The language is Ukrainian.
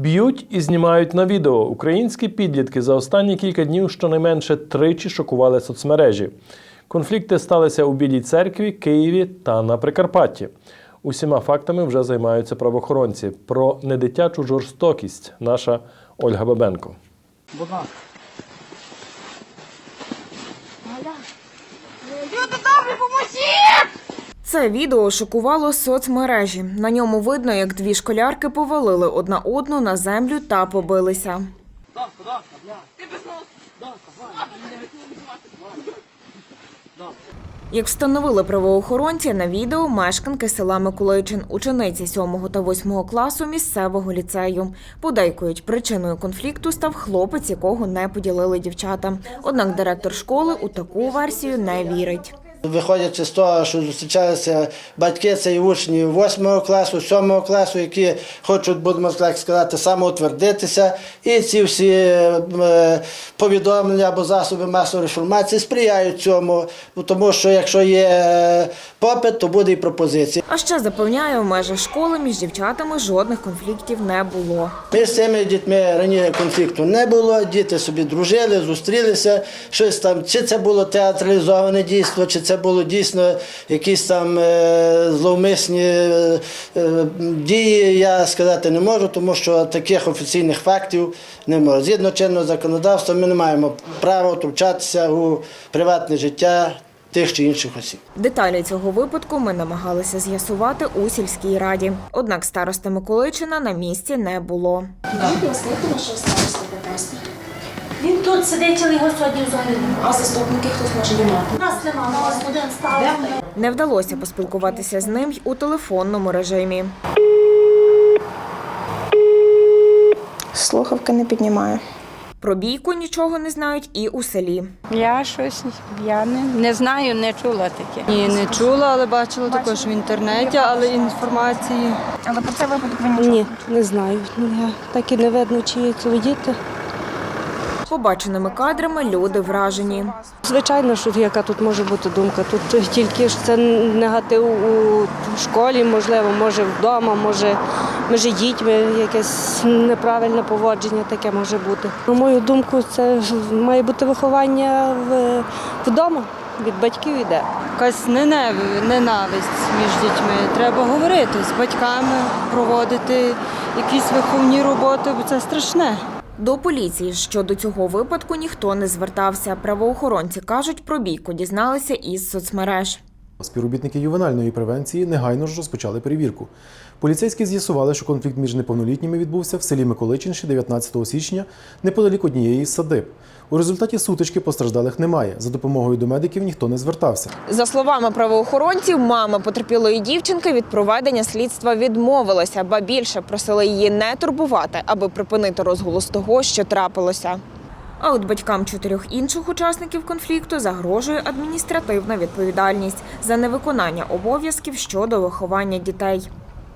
Б'ють і знімають на відео. Українські підлітки за останні кілька днів щонайменше тричі шокували соцмережі. Конфлікти сталися у Білій церкві, Києві та на Прикарпатті. Усіма фактами вже займаються правоохоронці. Про недитячу жорстокість наша Ольга Бабенко. Люди добрі, поможіть! Це відео шокувало соцмережі. На ньому видно, як дві школярки повалили одна одну на землю та побилися. Як встановили правоохоронці, на відео мешканки села Миколичин, учениці 7 та 8 класу місцевого ліцею. Подейкують, причиною конфлікту став хлопець, якого не поділили дівчата. Однак директор школи у таку версію не вірить. Виходячи з того, що зустрічалися батьки цієї учні 8 класу, 7 класу, які хочуть, будемо так сказати, самоутвердитися, і ці всі е, повідомлення або засоби масової інформації сприяють цьому, тому що якщо є е, попит, то буде і пропозиція. А ще запевняє, в межах школи між дівчатами жодних конфліктів не було. Між цими дітьми раніше конфлікту не було, діти собі дружили, зустрілися, щось там, чи це було театралізоване дійство, чи це було дійсно якісь там е, зловмисні е, е, дії, я сказати не можу, тому що таких офіційних фактів не можу. Згідно чинного законодавства, ми не маємо права втручатися у приватне життя тих чи інших осіб. Деталі цього випадку ми намагалися з'ясувати у сільській раді. Однак староста Миколичина на місці не було. Наскільки нашого староста? Він тут сидить, але його сьогодні взагалі немає. А заступники хтось може знімати? Нас нема, у нас один староста. Не вдалося поспілкуватися з ним й у телефонному режимі. Слухавки не піднімає. Про бійку нічого не знають і у селі. Я щось я не, не знаю, не чула таке. Ні, не чула, але бачила також в інтернеті, але інформації. Але про цей випадок ви нічого? Ні, не знаю. Я так і не видно, чиї це діти. Побаченими кадрами люди вражені. Звичайно, що яка тут може бути думка. Тут тільки ж це негатив у школі, можливо, може вдома, може між дітьми якесь неправильне поводження таке може бути. На мою думку, це має бути виховання вдома. Від батьків іде. Якась ненав- ненависть між дітьми. Треба говорити з батьками, проводити якісь виховні роботи, бо це страшне. До поліції щодо цього випадку ніхто не звертався. Правоохоронці кажуть, про бійку дізналися із соцмереж. Співробітники ювенальної превенції негайно ж розпочали перевірку. Поліцейські з'ясували, що конфлікт між неповнолітніми відбувся в селі Миколичинші 19 січня неподалік однієї із садиб. У результаті сутички постраждалих немає. За допомогою до медиків ніхто не звертався. За словами правоохоронців, мама потерпілої дівчинки від проведення слідства відмовилася, ба більше просила її не турбувати, аби припинити розголос того, що трапилося. А от батькам чотирьох інших учасників конфлікту загрожує адміністративна відповідальність за невиконання обов'язків щодо виховання дітей.